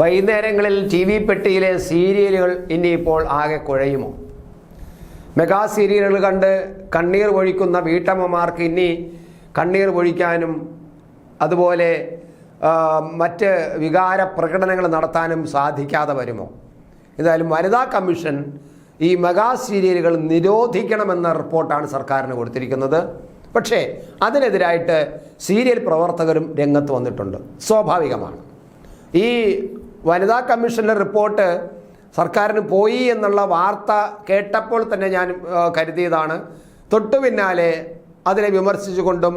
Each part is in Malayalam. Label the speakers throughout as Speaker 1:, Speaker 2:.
Speaker 1: വൈകുന്നേരങ്ങളിൽ ടി വി പെട്ടിയിലെ സീരിയലുകൾ ഇനി ഇപ്പോൾ ആകെ കുഴയുമോ? മെഗാ സീരിയലുകൾ കണ്ട് കണ്ണീർ ഒഴിക്കുന്ന വീട്ടമ്മമാർക്ക് ഇനി കണ്ണീർ ഒഴിക്കാനും അതുപോലെ മറ്റ് വികാര പ്രകടനങ്ങൾ നടത്താനും സാധിക്കാതെ വരുമോ? എന്തായാലും വനിതാ കമ്മീഷൻ ഈ മെഗാ സീരിയലുകൾ നിരോധിക്കണമെന്ന റിപ്പോർട്ടാണ് സർക്കാരിന് കൊടുത്തിരിക്കുന്നത്. പക്ഷേ അതിനെതിരായിട്ട് സീരിയൽ പ്രവർത്തകരും രംഗത്ത് വന്നിട്ടുണ്ട്. സ്വാഭാവികമാണ്. ഈ വനിതാ കമ്മീഷന്റെ റിപ്പോർട്ട് സർക്കാരിന് പോയി എന്നുള്ള വാർത്ത കേട്ടപ്പോൾ തന്നെ ഞാൻ കരുതിയതാണ്. തൊട്ടു പിന്നാലെ അതിനെ വിമർശിച്ചുകൊണ്ടും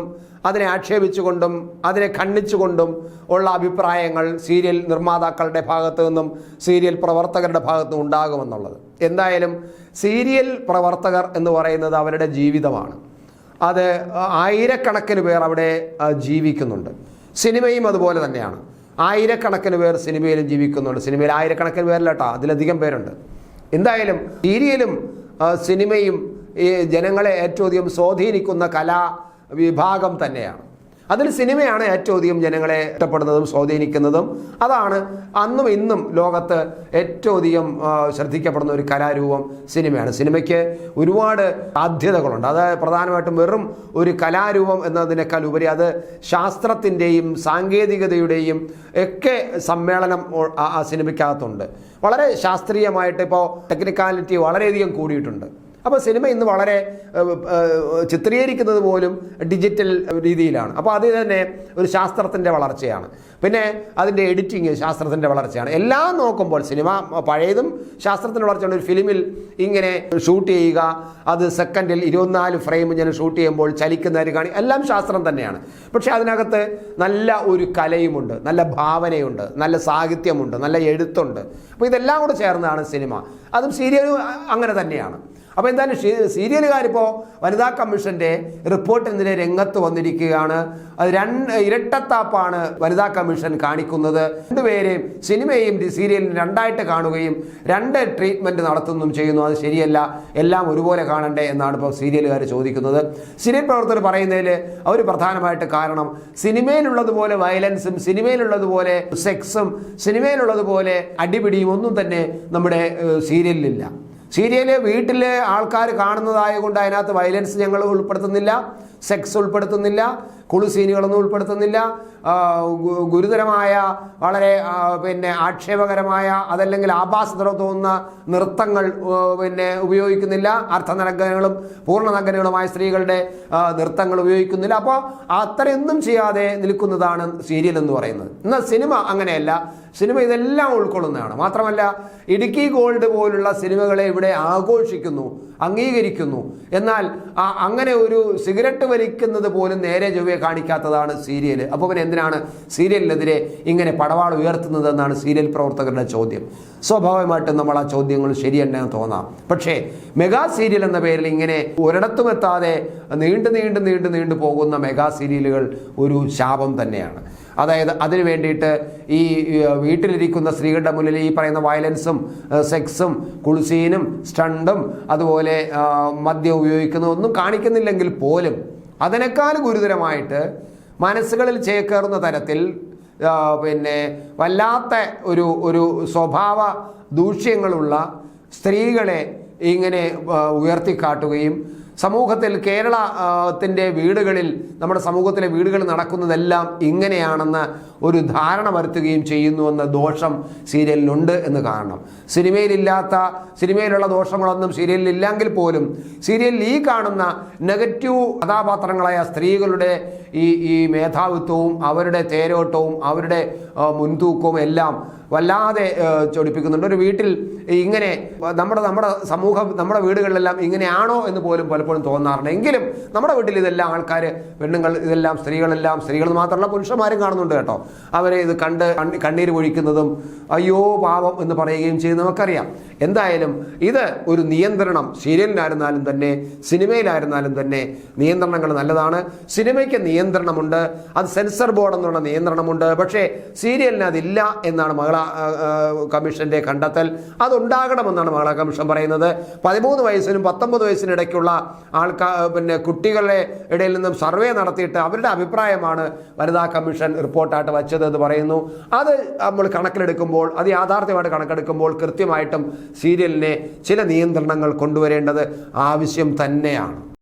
Speaker 1: അതിനെ ആക്ഷേപിച്ചുകൊണ്ടും അതിനെ ഖണ്ഡിച്ചുകൊണ്ടും ഉള്ള അഭിപ്രായങ്ങൾ സീരിയൽ നിർമ്മാതാക്കളുടെ ഭാഗത്തു നിന്നും സീരിയൽ പ്രവർത്തകരുടെ ഭാഗത്തു നിന്നും ഉണ്ടാകുമെന്നുള്ളത്. എന്തായാലും സീരിയൽ പ്രവർത്തകർ എന്ന് പറയുന്നത് അവരുടെ ജീവിതമാണ്. അത് ആയിരക്കണക്കിന് പേർ അവിടെ ജീവിക്കുന്നുണ്ട്. സിനിമയും അതുപോലെ തന്നെയാണ്. ആയിരക്കണക്കിന് പേർ സിനിമയിലും ജീവിക്കുന്നുണ്ട്. സിനിമയിൽ ആയിരക്കണക്കിന് പേരിലട്ടോ അതിലധികം പേരുണ്ട്. എന്തായാലും സീരിയലും സിനിമയും ഈ ജനങ്ങളെ ഏറ്റവും അധികം സ്വാധീനിക്കുന്ന കലാ വിഭാഗം തന്നെയാണ്. അതിൽ സിനിമയാണ് ഏറ്റവും അധികം ജനങ്ങളെ ഇഷ്ടപ്പെടുന്നതും സ്വാധീനിക്കുന്നതും. അതാണ് അന്നും ഇന്നും ലോകത്ത് ഏറ്റവും അധികം ശ്രദ്ധിക്കപ്പെടുന്ന ഒരു കലാരൂപം സിനിമയാണ്. സിനിമയ്ക്ക് ഒരുപാട് സാധ്യതകളുണ്ട് അത് പ്രധാനമായിട്ടും വെറും ഒരു കലാരൂപം എന്നതിനേക്കാൾ ഉപരി അത് ശാസ്ത്രത്തിന്റെയും സാങ്കേതികതയുടെയും ഒക്കെ സമ്മേളനം ആ സിനിമയ്ക്കകത്തുണ്ട്. വളരെ ശാസ്ത്രീയമായിട്ട് ഇപ്പോൾ ടെക്നിക്കാലിറ്റി വളരെയധികം കൂടിയിട്ടുണ്ട്. അപ്പോൾ സിനിമ ഇന്ന് വളരെ ചിത്രീകരിക്കുന്നത് പോലും ഡിജിറ്റൽ രീതിയിലാണ്. അപ്പോൾ അത് തന്നെ ഒരു ശാസ്ത്രത്തിന്റെ വളർച്ചയാണ്. പിന്നെ അതിന്റെ എഡിറ്റിങ് ശാസ്ത്രത്തിന്റെ വളർച്ചയാണ്. എല്ലാം നോക്കുമ്പോൾ സിനിമ പഴയതും ശാസ്ത്രത്തിന്റെ വളർച്ചയാണ്. ഒരു ഫിലിമിൽ ഇങ്ങനെ ഷൂട്ട് ചെയ്യുക അത് സെക്കൻഡിൽ ഇരുപത്തിനാല് ഫ്രെയിം ഇങ്ങനെ ഷൂട്ട് ചെയ്യുമ്പോൾ ചലിക്കുന്നവർ കാണി എല്ലാം ശാസ്ത്രം തന്നെയാണ്. പക്ഷേ അതിനകത്ത് നല്ല ഒരു കലയുമുണ്ട് നല്ല ഭാവനയുണ്ട് നല്ല സാഹിത്യമുണ്ട് നല്ല എഴുത്തുണ്ട്. അപ്പോൾ ഇതെല്ലാം കൂടെ ചേർന്നതാണ് സിനിമ. അതും സീരിയലും അങ്ങനെ തന്നെയാണ്. അപ്പോൾ എന്തായാലും സീരിയലുകാരിപ്പോൾ വനിതാ കമ്മീഷന്റെ റിപ്പോർട്ടിനെതിരെ രംഗത്ത് വന്നിരിക്കുകയാണ്. അത് രണ്ട് ഇരട്ടത്താപ്പാണ് വനിതാ കമ്മീഷൻ കാണിക്കുന്നത്. രണ്ടുപേരെയും സിനിമയും സീരിയലും രണ്ടായിട്ട് കാണുകയും രണ്ട് ട്രീറ്റ്മെന്റ് നടത്തുന്നതും ചെയ്യുന്നു. അത് ശരിയല്ല എല്ലാം ഒരുപോലെ കാണണ്ടേ എന്നാണ് ഇപ്പോൾ സീരിയലുകാർ ചോദിക്കുന്നത്. സീരിയൽ പ്രവർത്തകർ പറയുന്നതിൽ അവർ പ്രധാനമായിട്ട് കാരണം സിനിമയിലുള്ളതുപോലെ വയലൻസും സിനിമയിലുള്ളതുപോലെ സെക്സും സിനിമയിലുള്ളതുപോലെ അടിപിടിയും ഒന്നും തന്നെ നമ്മുടെ സീരിയലിലില്ല. സീരിയൽ വീട്ടിലെ ആൾക്കാർ കാണുന്നതായതുകൊണ്ട് അതിനകത്ത് വയലൻസ് ഞങ്ങൾ ഉൾപ്പെടുത്തുന്നില്ല സെക്സ് ഉൾപ്പെടുത്തുന്നില്ല കുളു സീനുകളൊന്നും ഉൾപ്പെടുത്തുന്നില്ല. ഗുരുതരമായ വളരെ പിന്നെ ആക്ഷേപകരമായ അതല്ലെങ്കിൽ ആഭാസതരം തോന്നുന്ന നൃത്തങ്ങൾ പിന്നെ ഉപയോഗിക്കുന്നില്ല. അർത്ഥനഗ്നങ്ങളും പൂർണനഗ്നകളുമായ സ്ത്രീകളുടെ നൃത്തങ്ങൾ ഉപയോഗിക്കുന്നില്ല. അപ്പോൾ അത്രയൊന്നും ചെയ്യാതെ നിൽക്കുന്നതാണ് സീരിയൽ എന്ന് പറയുന്നത്. എന്നാൽ സിനിമ അങ്ങനെയല്ല. സിനിമ ഇതെല്ലാം ഉൾക്കൊള്ളുന്നതാണ്. മാത്രമല്ല ഇടുക്കി ഗോൾഡ് പോലുള്ള സിനിമകളെ ഇവിടെ ആഘോഷിക്കുന്നു അംഗീകരിക്കുന്നു. എന്നാൽ അങ്ങനെ ഒരു സിഗരറ്റ് വലിക്കുന്നത് പോലും നേരെ ചൊവ്വയെ കാണിക്കാത്തതാണ് സീരിയൽ അപ്പോൾ പിന്നെ എന്തിനാണ് സീരിയലിനെതിരെ ഇങ്ങനെ പടവാൾ ഉയർത്തുന്നതെന്നാണ് സീരിയൽ പ്രവർത്തകരുടെ ചോദ്യം. സ്വാഭാവികമായിട്ടും നമ്മൾ ആ ചോദ്യങ്ങൾ ശരിയല്ലെന്ന് തോന്നാം. പക്ഷേ മെഗാ സീരിയൽ എന്ന പേരിൽ ഇങ്ങനെ ഒരിടത്തും എത്താതെ നീണ്ടു നീണ്ടു നീണ്ടു നീണ്ടു പോകുന്ന മെഗാ സീരിയലുകൾ ഒരു ശാപം തന്നെയാണ്. അതായത് അതിനു വേണ്ടിയിട്ട് ഈ വീട്ടിലിരിക്കുന്ന സ്ത്രീകളുടെ മുന്നിൽ ഈ പറയുന്ന വയലൻസും സെക്സും കുളിസീനും സ്റ്റണ്ടും അതുപോലെ മദ്യം ഉപയോഗിക്കുന്ന ഒന്നും കാണിക്കുന്നില്ലെങ്കിൽ പോലും അതിനേക്കാൾ ഗുരുതരമായിട്ട് മനസ്സുകളിൽ ചേക്കേറുന്ന തരത്തിൽ പിന്നെ വല്ലാത്ത ഒരു ഒരു സ്വഭാവ ദൂഷ്യങ്ങളുള്ള സ്ത്രീകളെ ഇങ്ങനെ ഉയർത്തിക്കാട്ടുകയും സമൂഹത്തിൽ കേരളത്തിന്റെ വീടുകളിൽ നമ്മുടെ സമൂഹത്തിലെ വീടുകളിൽ നടക്കുന്നതെല്ലാം ഇങ്ങനെയാണെന്ന് ഒരു ധാരണ വരുത്തുകയും ചെയ്യുന്നുവെന്ന ദോഷം സീരിയലിലുണ്ട് എന്ന് കാണണം. സിനിമയിലില്ലാത്ത സിനിമയിലുള്ള ദോഷങ്ങളൊന്നും സീരിയലിൽ ഇല്ലെങ്കിൽ പോലും സീരിയലിൽ ഈ കാണുന്ന നെഗറ്റീവ് കഥാപാത്രങ്ങളായ സ്ത്രീകളുടെ ഈ ഈ മേധാവിത്വവും അവരുടെ തേരോട്ടവും അവരുടെ മുൻതൂക്കവും എല്ലാം വല്ലാതെ ചൊടിപ്പിക്കുന്നുണ്ട്. ഒരു വീട്ടിൽ ഇങ്ങനെ നമ്മുടെ നമ്മുടെ സമൂഹം നമ്മുടെ വീടുകളിലെല്ലാം ഇങ്ങനെയാണോ എന്ന് പോലും പലപ്പോഴും തോന്നാറുണ്ട്. എങ്കിലും നമ്മുടെ വീട്ടിൽ ഇതെല്ലാം ആൾക്കാർ പെണ്ണുങ്ങൾ ഇതെല്ലാം സ്ത്രീകളെല്ലാം സ്ത്രീകൾ മാത്രമല്ല പുരുഷന്മാരും കാണുന്നുണ്ട് കേട്ടോ. അവരെ ഇത് കണ്ട് കണ്ണി- കണ്ണീര് പൊഴിക്കുന്നതും അയ്യോ പാവം എന്ന് പറയുകയും ചെയ്യുന്ന നമുക്കറിയാം. എന്തായാലും ഇത് ഒരു നിയന്ത്രണം. സീരിയലിനായിരുന്നാലും തന്നെ സിനിമയിലായിരുന്നാലും തന്നെ നിയന്ത്രണങ്ങൾ നല്ലതാണ്. സിനിമയ്ക്ക് നിയന്ത്രണം നിയന്ത്രണമുണ്ട്. അത് സെൻസർ ബോർഡ് എന്നുള്ള നിയന്ത്രണമുണ്ട്. പക്ഷേ സീരിയലിന് അതില്ല എന്നാണ് മകള കമ്മീഷന്റെ കണ്ടെത്തൽ. അതുണ്ടാകണമെന്നാണ് മകള കമ്മീഷൻ പറയുന്നത്. പതിമൂന്ന് വയസ്സിനും പത്തൊമ്പത് വയസ്സിനും ഇടയ്ക്കുള്ള ആൾക്കാർ പിന്നെ കുട്ടികളുടെ ഇടയിൽ നിന്നും സർവേ നടത്തിയിട്ട് അവരുടെ അഭിപ്രായമാണ് വനിതാ കമ്മീഷൻ റിപ്പോർട്ടായിട്ട് വച്ചത് എന്ന് പറയുന്നു. അത് നമ്മൾ കണക്കിലെടുക്കുമ്പോൾ അത് യാഥാർത്ഥ്യമായിട്ട് കണക്കെടുക്കുമ്പോൾ കൃത്യമായിട്ടും സീരിയലിനെ ചില നിയന്ത്രണങ്ങൾ കൊണ്ടുവരേണ്ടത് ആവശ്യം തന്നെയാണ്.